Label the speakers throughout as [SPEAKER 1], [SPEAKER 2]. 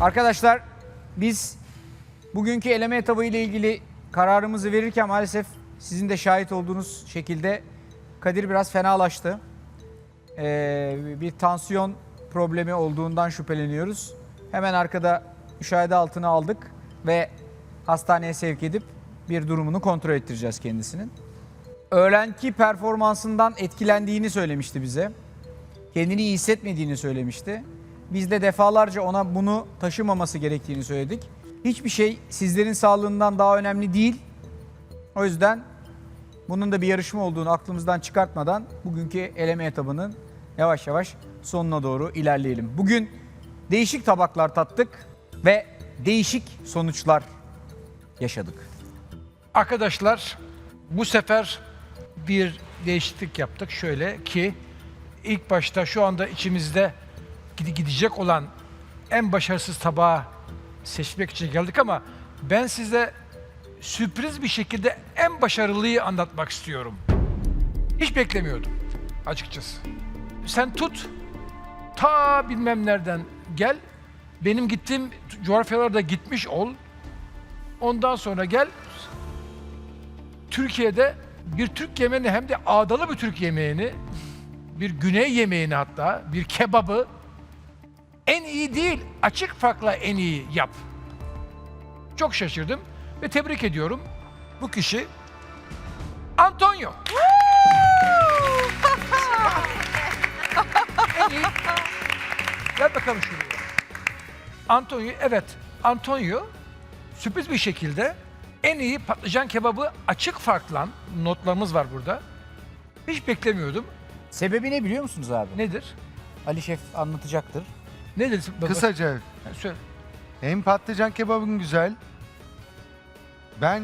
[SPEAKER 1] Arkadaşlar biz bugünkü eleme etabı ile ilgili kararımızı verirken maalesef sizin de şahit olduğunuz şekilde Kadir biraz fenalaştı. Ee, bir tansiyon problemi olduğundan şüpheleniyoruz. Hemen arkada müşahede altına aldık ve hastaneye sevk edip bir durumunu kontrol ettireceğiz kendisinin. Öğlenki performansından etkilendiğini söylemişti bize. Kendini iyi hissetmediğini söylemişti. Biz de defalarca ona bunu taşımaması gerektiğini söyledik. Hiçbir şey sizlerin sağlığından daha önemli değil. O yüzden bunun da bir yarışma olduğunu aklımızdan çıkartmadan bugünkü eleme etabının yavaş yavaş sonuna doğru ilerleyelim. Bugün değişik tabaklar tattık ve değişik sonuçlar yaşadık.
[SPEAKER 2] Arkadaşlar bu sefer bir değişiklik yaptık şöyle ki ilk başta şu anda içimizde gidecek olan en başarısız tabağı seçmek için geldik ama ben size sürpriz bir şekilde en başarılıyı anlatmak istiyorum. Hiç beklemiyordum açıkçası. Sen tut ta bilmem nereden gel. Benim gittiğim coğrafyalarda gitmiş ol. Ondan sonra gel Türkiye'de bir Türk yemeğini hem de ağdalı bir Türk yemeğini, bir güney yemeğini hatta, bir kebabı en iyi değil, açık farkla en iyi yap. Çok şaşırdım ve tebrik ediyorum. Bu kişi Antonio. en iyi. Gel bakalım şuraya. Antonio, evet Antonio sürpriz bir şekilde en iyi patlıcan kebabı açık farklan notlarımız var burada. Hiç beklemiyordum.
[SPEAKER 1] Sebebi ne biliyor musunuz abi?
[SPEAKER 2] Nedir?
[SPEAKER 1] Ali Şef anlatacaktır.
[SPEAKER 2] Nedir? baba?
[SPEAKER 3] Kısaca
[SPEAKER 2] Ha, Söyle.
[SPEAKER 3] hem patlıcan kebabın güzel. Ben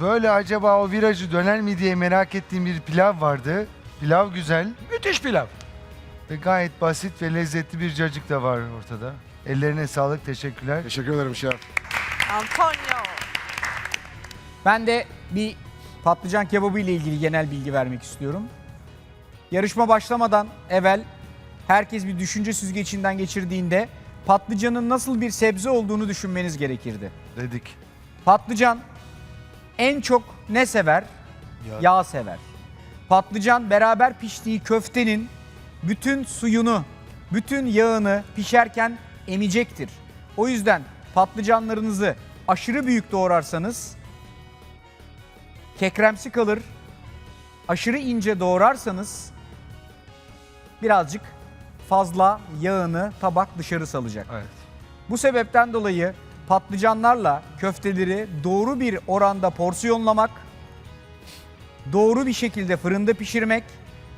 [SPEAKER 3] böyle acaba o virajı döner mi diye merak ettiğim bir pilav vardı. Pilav güzel
[SPEAKER 2] Müthiş pilav.
[SPEAKER 3] ve gayet basit ve lezzetli bir cacık da var ortada. Ellerine sağlık, teşekkürler.
[SPEAKER 4] Teşekkür ederim şef.
[SPEAKER 5] Antonio.
[SPEAKER 1] Ben de bir patlıcan kebabı ile ilgili genel bilgi vermek istiyorum. Yarışma başlamadan evvel herkes bir düşünce süzgecinden geçirdiğinde patlıcanın nasıl bir sebze olduğunu düşünmeniz gerekirdi.
[SPEAKER 3] Dedik.
[SPEAKER 1] Patlıcan en çok ne sever?
[SPEAKER 3] Ya.
[SPEAKER 1] Yağ sever. Patlıcan beraber piştiği köftenin bütün suyunu, bütün yağını pişerken emecektir. O yüzden patlıcanlarınızı aşırı büyük doğrarsanız kekremsi kalır. Aşırı ince doğrarsanız birazcık fazla yağını tabak dışarı salacak.
[SPEAKER 3] Evet.
[SPEAKER 1] Bu sebepten dolayı patlıcanlarla köfteleri doğru bir oranda porsiyonlamak, doğru bir şekilde fırında pişirmek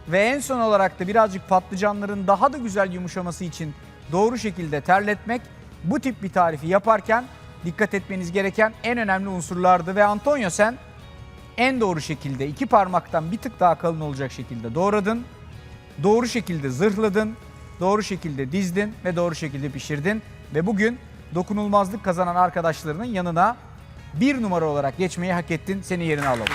[SPEAKER 1] ve en son olarak da birazcık patlıcanların daha da güzel yumuşaması için doğru şekilde terletmek bu tip bir tarifi yaparken dikkat etmeniz gereken en önemli unsurlardı ve Antonio sen en doğru şekilde iki parmaktan bir tık daha kalın olacak şekilde doğradın. Doğru şekilde zırhladın, doğru şekilde dizdin ve doğru şekilde pişirdin. Ve bugün dokunulmazlık kazanan arkadaşlarının yanına bir numara olarak geçmeyi hak ettin. Seni yerine alalım.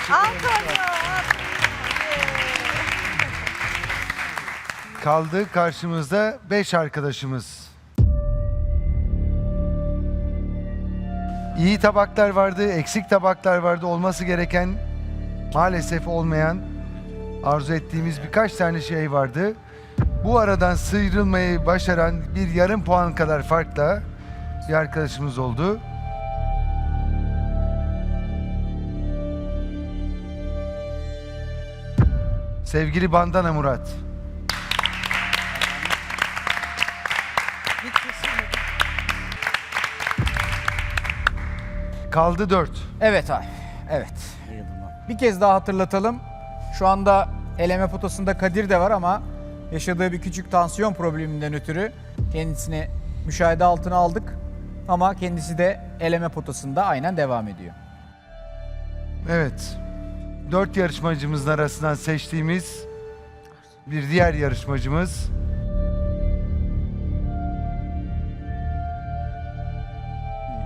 [SPEAKER 3] Kaldı karşımızda 5 arkadaşımız. İyi tabaklar vardı, eksik tabaklar vardı. Olması gereken maalesef olmayan arzu ettiğimiz birkaç tane şey vardı. Bu aradan sıyrılmayı başaran bir yarım puan kadar farkla bir arkadaşımız oldu. Sevgili Bandana Murat. Kaldı 4.
[SPEAKER 1] Evet abi. Evet. Bir kez daha hatırlatalım. Şu anda eleme potasında Kadir de var ama yaşadığı bir küçük tansiyon probleminden ötürü kendisini müşahede altına aldık. Ama kendisi de eleme potasında aynen devam ediyor.
[SPEAKER 3] Evet. Dört yarışmacımızın arasından seçtiğimiz bir diğer yarışmacımız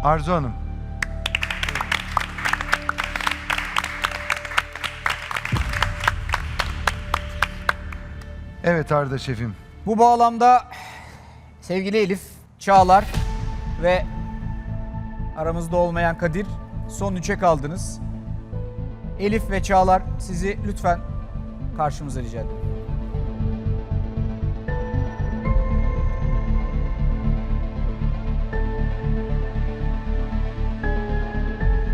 [SPEAKER 3] Arzu Hanım. Evet Arda şefim.
[SPEAKER 1] Bu bağlamda sevgili Elif, Çağlar ve aramızda olmayan Kadir son üçe kaldınız. Elif ve Çağlar sizi lütfen karşımıza rica ederim.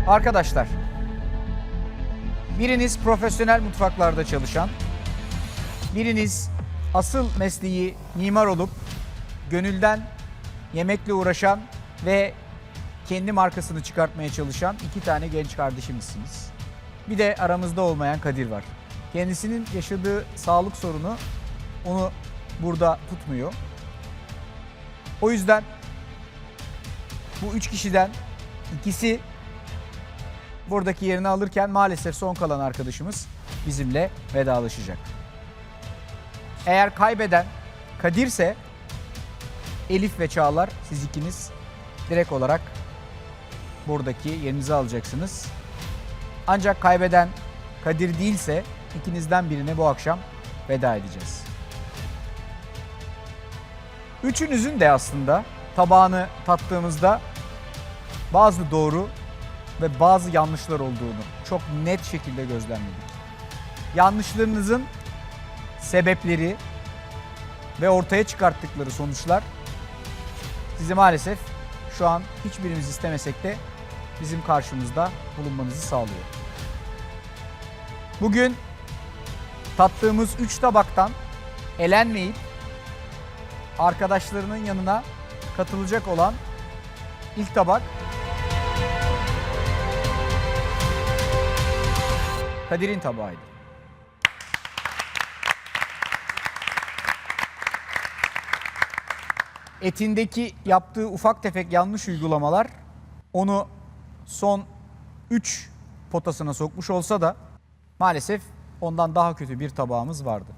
[SPEAKER 1] Arkadaşlar, biriniz profesyonel mutfaklarda çalışan, biriniz asıl mesleği mimar olup gönülden yemekle uğraşan ve kendi markasını çıkartmaya çalışan iki tane genç kardeşimizsiniz. Bir de aramızda olmayan Kadir var. Kendisinin yaşadığı sağlık sorunu onu burada tutmuyor. O yüzden bu üç kişiden ikisi buradaki yerini alırken maalesef son kalan arkadaşımız bizimle vedalaşacak. Eğer kaybeden Kadir'se Elif ve Çağlar siz ikiniz direkt olarak buradaki yerinizi alacaksınız. Ancak kaybeden Kadir değilse ikinizden birine bu akşam veda edeceğiz. Üçünüzün de aslında tabağını tattığımızda bazı doğru ve bazı yanlışlar olduğunu çok net şekilde gözlemledik. Yanlışlarınızın sebepleri ve ortaya çıkarttıkları sonuçlar sizi maalesef şu an hiçbirimiz istemesek de bizim karşımızda bulunmanızı sağlıyor. Bugün tattığımız 3 tabaktan elenmeyip arkadaşlarının yanına katılacak olan ilk tabak Kadir'in tabağıydı. Etindeki yaptığı ufak tefek yanlış uygulamalar onu son 3 potasına sokmuş olsa da maalesef ondan daha kötü bir tabağımız vardı.